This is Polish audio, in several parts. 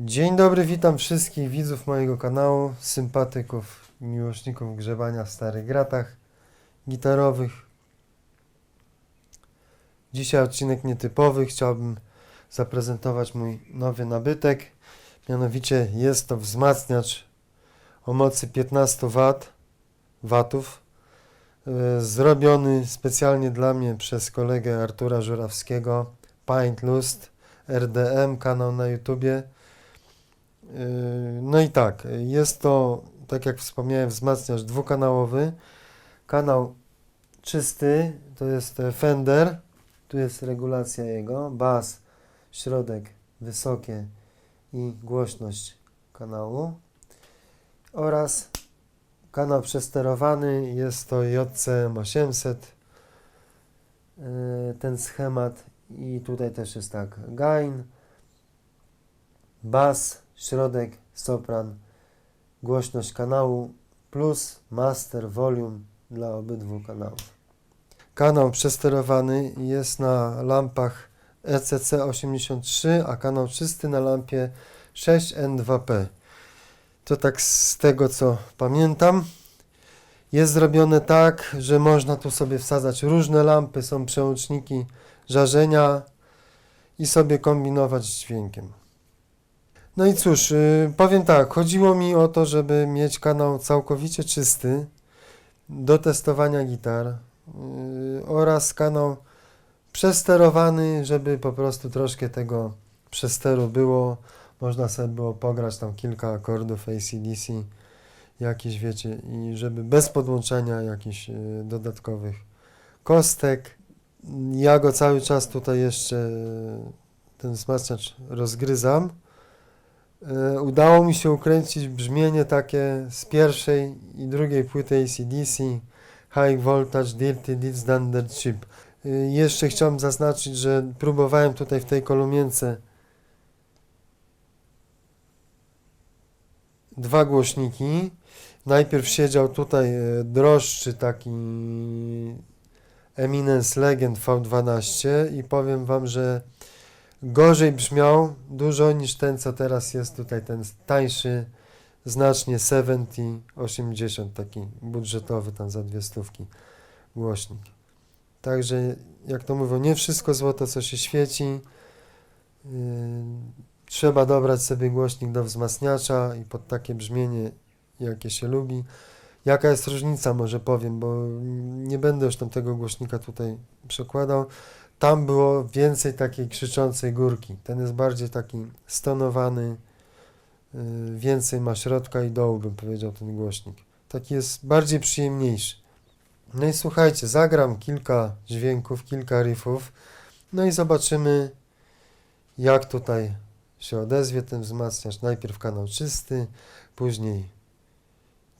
Dzień dobry, witam wszystkich widzów mojego kanału, sympatyków, miłośników grzebania w starych gratach gitarowych. Dzisiaj odcinek nietypowy, chciałbym zaprezentować mój nowy nabytek. Mianowicie jest to wzmacniacz o mocy 15 W, watów, e, zrobiony specjalnie dla mnie przez kolegę Artura Żurawskiego, Paint Lust, RDM, kanał na YouTubie. Yy, No i tak, jest to, tak jak wspomniałem, wzmacniacz dwukanałowy. Kanał czysty to jest e, Fender, tu jest regulacja jego, bas, środek, wysokie i głośność kanału. Oraz kanał przesterowany, jest to JCM 800. Yy, Ten schemat i tutaj też jest tak, gain, bas, środek, sopran, głośność kanału plus master volume dla obydwu kanałów. Kanał przesterowany jest na lampach E ECC83, a kanał czysty na lampie 6N2P. To tak z tego co pamiętam. Jest zrobione tak, że można tu sobie wsadzać różne lampy, są przełączniki żarzenia i sobie kombinować z dźwiękiem. No i cóż, y, powiem tak, chodziło mi o to, żeby mieć kanał całkowicie czysty do testowania gitar y, oraz kanał przesterowany, żeby po prostu troszkę tego przesteru było. Można sobie było pograć tam kilka akordów ACDC, jakieś wiecie, i żeby bez podłączenia jakichś y, dodatkowych kostek. Ja go cały czas tutaj jeszcze ten wzmacniacz rozgryzam. E, Udało mi się ukręcić brzmienie takie z pierwszej i drugiej płyty ACDC High Voltage Dirty Deed Standard Chip. E, Jeszcze chciałem zaznaczyć, że próbowałem tutaj w tej kolumience dwa głośniki. Najpierw siedział tutaj e, droższy taki Eminence Legend V12 i powiem Wam, że gorzej brzmiał dużo niż ten, co teraz jest tutaj, ten tańszy, znacznie 70, 80, taki budżetowy, tam za dwie stówki głośnik. Także, jak to mówią, nie wszystko złoto, co się świeci. Yy, trzeba dobrać sobie głośnik do wzmacniacza i pod takie brzmienie, jakie się lubi. Jaka jest różnica, może powiem, bo nie będę już tam tego głośnika tutaj przekładał. Tam było więcej takiej krzyczącej górki. Ten jest bardziej taki stonowany, yy, więcej ma środka i dołu, bym powiedział, ten głośnik. Taki jest bardziej przyjemniejszy. No i słuchajcie, zagram kilka dźwięków, kilka riffów, no i zobaczymy, jak tutaj się odezwie ten wzmacniacz. Najpierw kanał czysty, później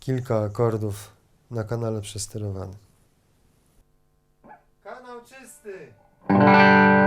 kilka akordów na kanale przesterowany. Kanał czysty!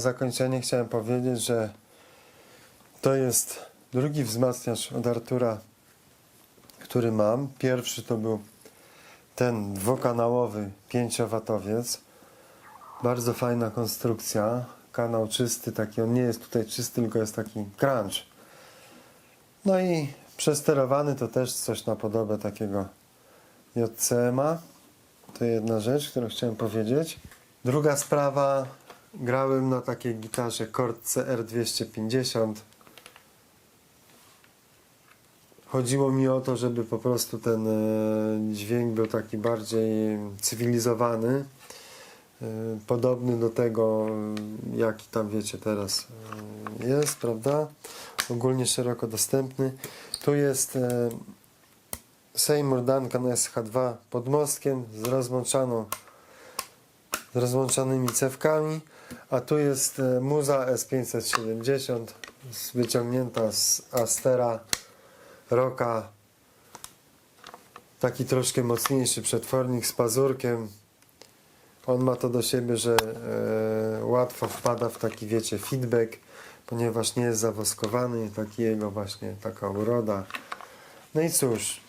Na zakończenie chciałem powiedzieć, że to jest drugi wzmacniacz od Artura, który mam. Pierwszy to był ten dwukanałowy 5-watowiec. Bardzo fajna konstrukcja. Kanał czysty, taki on nie jest tutaj czysty, tylko jest taki crunch. No i przesterowany to też coś na podobę takiego JCM-a. To jedna rzecz, którą chciałem powiedzieć. Druga sprawa, grałem na takiej gitarze Kord CR250. Chodziło mi o to, żeby po prostu ten e, dźwięk był taki bardziej cywilizowany, e, podobny do tego, jaki tam wiecie teraz e, jest, prawda? Ogólnie szeroko dostępny. Tu jest Seymour Duncan SH2 pod mostkiem z rozłączaną z rozłączonymi cewkami, a tu jest e, Muza S570 z- wyciągnięta z Astera Roka. Taki troszkę mocniejszy przetwornik z pazurkiem. On ma to do siebie, że e, łatwo wpada w taki wiecie feedback ponieważ nie jest zawoskowany taki jego właśnie taka uroda. No i cóż.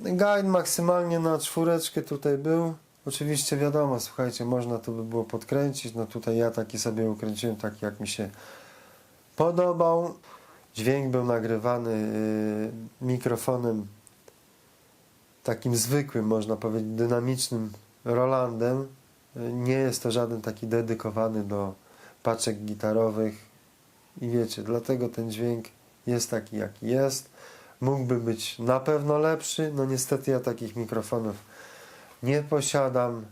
Guide maksymalnie na czwóreczkę tutaj był. Oczywiście wiadomo, słuchajcie, można to by było podkręcić. No tutaj ja taki sobie ukręciłem, taki jak mi się podobał. Dźwięk był nagrywany yy, mikrofonem takim zwykłym, można powiedzieć, dynamicznym Rolandem. Yy, Nie jest to żaden taki dedykowany do paczek gitarowych. I wiecie, dlatego ten dźwięk jest taki, jaki jest mógłby być na pewno lepszy. No niestety ja takich mikrofonów nie posiadam.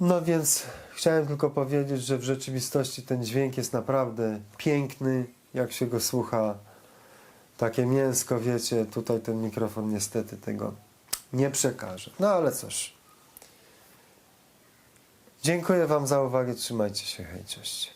No więc chciałem tylko powiedzieć, że w rzeczywistości ten dźwięk jest naprawdę piękny, jak się go słucha. Takie mięsko, wiecie, tutaj ten mikrofon niestety tego nie przekaże. No ale cóż. Dziękuję Wam za uwagę, trzymajcie się, hej, cześć.